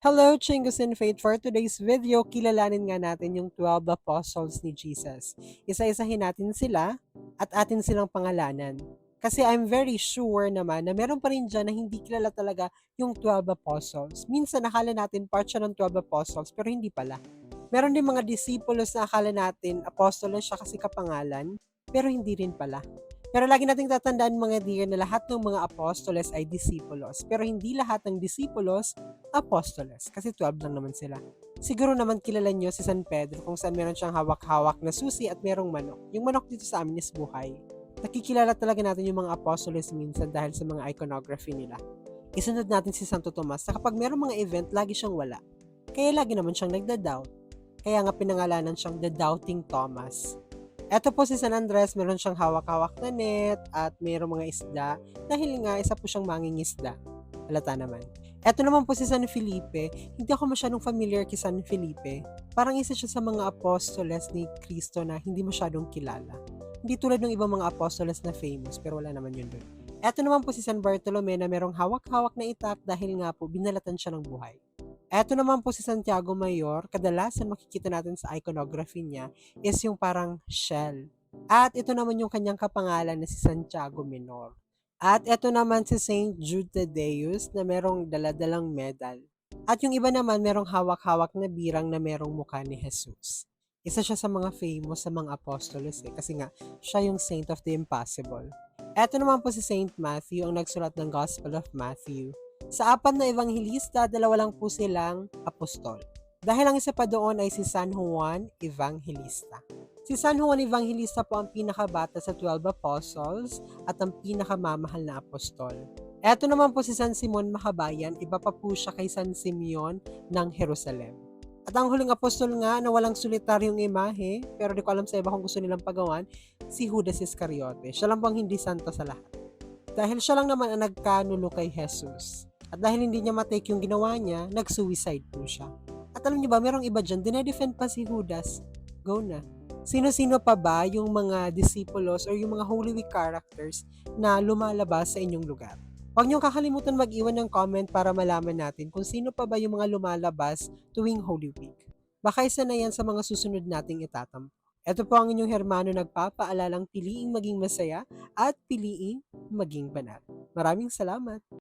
Hello, Chingos in Faith. For today's video, kilalanin nga natin yung 12 apostles ni Jesus. Isa-isahin natin sila at atin silang pangalanan. Kasi I'm very sure naman na meron pa rin dyan na hindi kilala talaga yung 12 apostles. Minsan nakala natin part siya ng 12 apostles pero hindi pala. Meron din mga disciples na akala natin apostol siya kasi kapangalan pero hindi rin pala. Pero lagi nating tatandaan mga dear na lahat ng mga apostoles ay disipulos. Pero hindi lahat ng disipulos apostoles. Kasi 12 lang naman sila. Siguro naman kilala nyo si San Pedro kung saan meron siyang hawak-hawak na susi at merong manok. Yung manok dito sa amin is buhay. Nakikilala talaga natin yung mga apostoles minsan dahil sa mga iconography nila. Isunod natin si Santo Tomas na kapag merong mga event, lagi siyang wala. Kaya lagi naman siyang nagda-doubt. Kaya nga pinangalanan siyang The Doubting Thomas. Eto po si San Andres, meron siyang hawak-hawak na net at mayroong mga isda dahil nga isa po siyang mangingisda. Halata naman. Eto naman po si San Felipe, hindi ako masyadong familiar kay San Felipe. Parang isa siya sa mga apostoles ni Kristo na hindi masyadong kilala. Hindi tulad ng ibang mga apostoles na famous, pero wala naman yun doon. Eto naman po si San Bartolome na merong hawak-hawak na itak dahil nga po binalatan siya ng buhay. Eto naman po si Santiago Mayor, kadalasan makikita natin sa iconography niya is yung parang shell. At ito naman yung kanyang kapangalan na si Santiago Minor. At ito naman si Saint Jude Tadeus na merong daladalang medal. At yung iba naman merong hawak-hawak na birang na merong mukha ni Jesus. Isa siya sa mga famous sa mga apostoles eh, kasi nga siya yung saint of the impossible. Eto naman po si Saint Matthew ang nagsulat ng Gospel of Matthew. Sa apat na evangelista, dalawa lang po silang apostol. Dahil ang isa pa doon ay si San Juan Evangelista. Si San Juan Evangelista po ang pinakabata sa 12 apostles at ang pinakamamahal na apostol. Eto naman po si San Simon Makabayan, iba pa po siya kay San Simeon ng Jerusalem. At ang huling apostol nga na walang solitaryong imahe, pero di ko alam sa iba kung gusto nilang pagawan, si Judas Iscariote. Siya lang po ang hindi santo sa lahat. Dahil siya lang naman ang nagkanulo kay Jesus. At dahil hindi niya matake yung ginawa niya, nag-suicide po siya. At alam niyo ba, merong iba dyan, dinedefend pa si Judas. Go na. Sino-sino pa ba yung mga disciples or yung mga Holy Week characters na lumalabas sa inyong lugar? Huwag niyong kakalimutan mag-iwan ng comment para malaman natin kung sino pa ba yung mga lumalabas tuwing Holy Week. Baka isa na yan sa mga susunod nating itatampo. Ito po ang inyong Hermano nagpapaalalang piliing maging masaya at piliing maging banal. Maraming salamat!